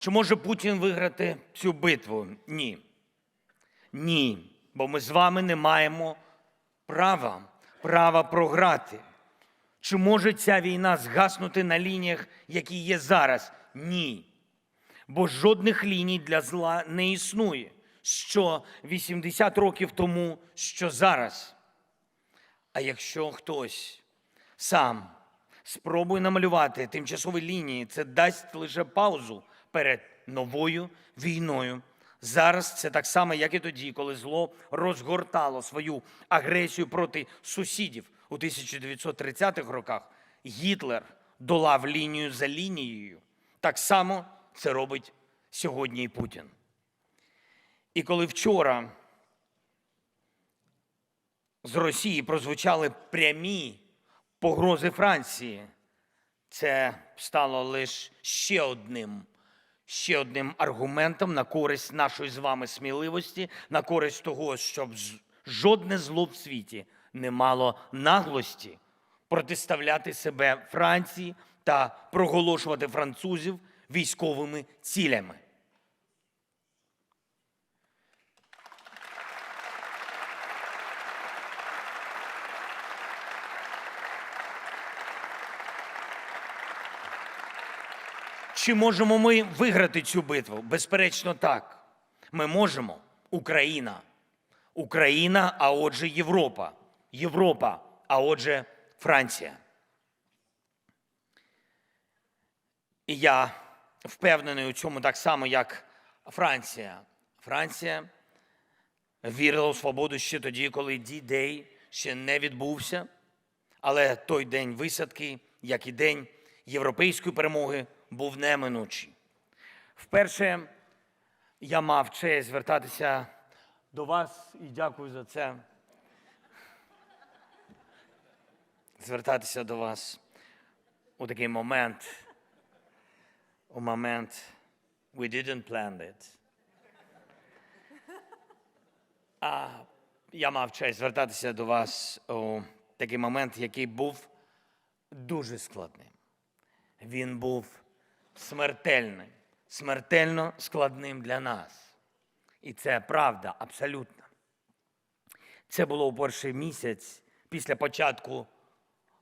Чи може Путін виграти цю битву? Ні. Ні. Бо ми з вами не маємо права, права програти. Чи може ця війна згаснути на лініях, які є зараз? Ні. Бо жодних ліній для зла не існує. Що 80 років тому, що зараз. А якщо хтось сам спробує намалювати тимчасові лінії, це дасть лише паузу перед новою війною. Зараз це так само, як і тоді, коли зло розгортало свою агресію проти сусідів у 1930-х роках. Гітлер долав лінію за лінією. Так само це робить сьогодні і Путін. І коли вчора з Росії прозвучали прямі погрози Франції, це стало лише ще одним, ще одним аргументом на користь нашої з вами сміливості, на користь того, щоб жодне зло в світі не мало наглості протиставляти себе Франції та проголошувати французів військовими цілями. Чи можемо ми виграти цю битву? Безперечно, так. Ми можемо. Україна. Україна, а отже, Європа. Європа, а отже, Франція. І я впевнений у цьому так само, як Франція. Франція вірила у свободу ще тоді, коли D-Day ще не відбувся. Але той день висадки, як і день європейської перемоги, був неминучий. Вперше я мав честь звертатися до вас і дякую за це. Звертатися до вас у такий момент, у момент we didn't plan it. А я мав честь звертатися до вас у такий момент, який був дуже складним. Він був смертельним, смертельно складним для нас. І це правда, абсолютно. Це було у перший місяць після початку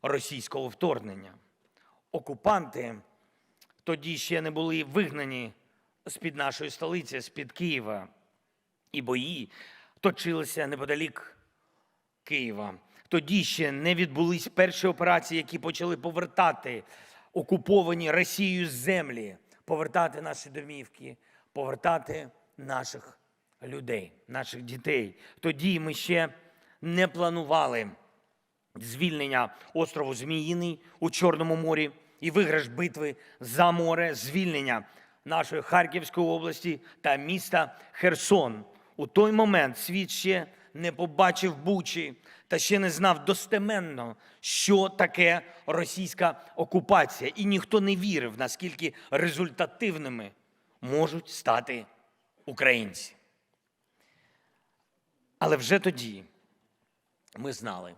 російського вторгнення. Окупанти тоді ще не були вигнані з-під нашої столиці, з-під Києва. І бої точилися неподалік Києва. Тоді ще не відбулись перші операції, які почали повертати окуповані Росією землі, повертати наші домівки, повертати наших людей, наших дітей. Тоді ми ще не планували звільнення острову Зміїний у Чорному морі і виграш битви за море, звільнення нашої Харківської області та міста Херсон. У той момент світ ще не побачив Бучі та ще не знав достеменно, що таке російська окупація, і ніхто не вірив, наскільки результативними можуть стати українці. Але вже тоді ми знали,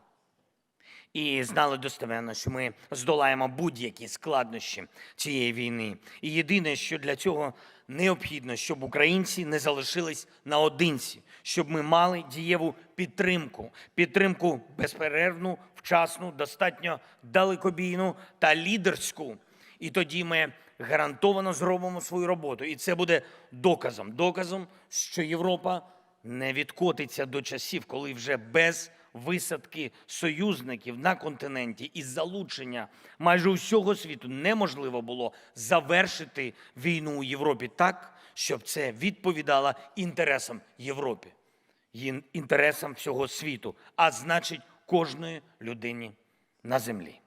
і знали достеменно, що ми здолаємо будь-які складнощі цієї війни. І єдине, що для цього необхідно, щоб українці не залишились наодинці, щоб ми мали дієву підтримку, підтримку безперервну, вчасну, достатньо далекобійну та лідерську. І тоді ми гарантовано зробимо свою роботу. І це буде доказом, доказом, що Європа не відкотиться до часів, коли вже без висадки союзників на континенті і залучення майже усього світу неможливо було завершити війну у Європі так, щоб це відповідало інтересам Європи, інтересам всього світу, а значить кожної людині на землі.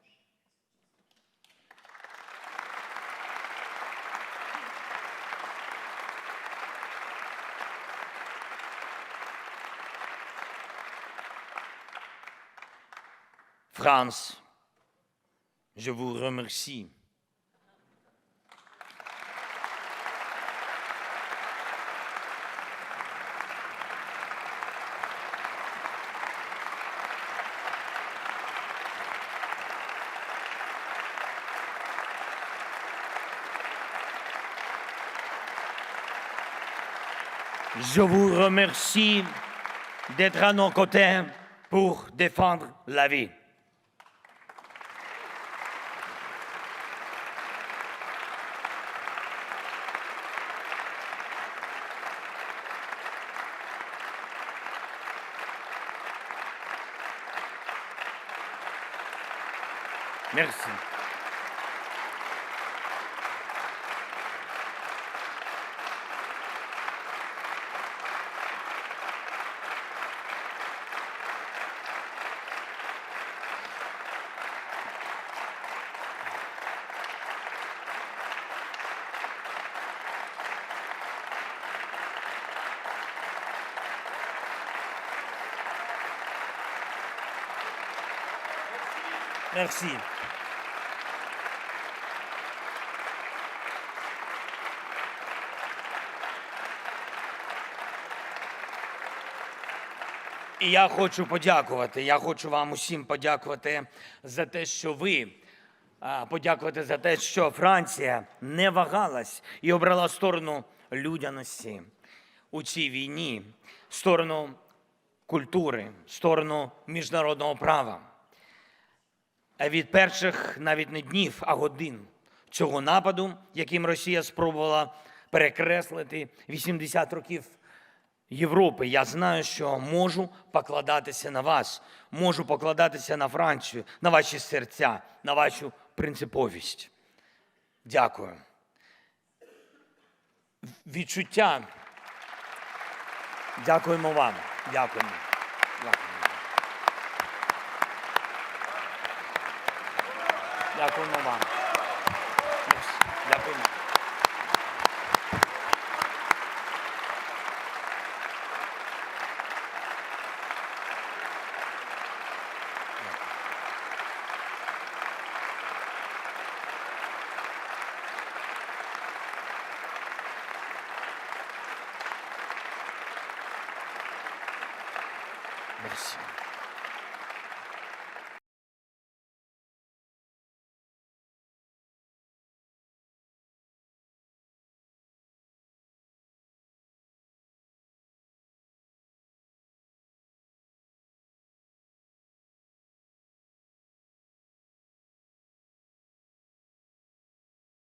France, je vous remercie. Je vous remercie d'être à nos côtés pour défendre la vie. Merci. Merci. І я хочу подякувати. Я хочу вам усім подякувати за те, що ви подякувати за те, що Франція не вагалась і обрала сторону людяності у цій війні, сторону культури, сторону міжнародного права. Від перших навіть не днів, а годин цього нападу, яким Росія спробувала перекреслити 80 років Європи. Я знаю, що можу покладатися на вас, можу покладатися на Францію, на ваші серця, на вашу принциповість. Дякую. Відчуття. Дякуємо вам. Дякуємо. Дякуємо. Дякуємо вам. Білорусі.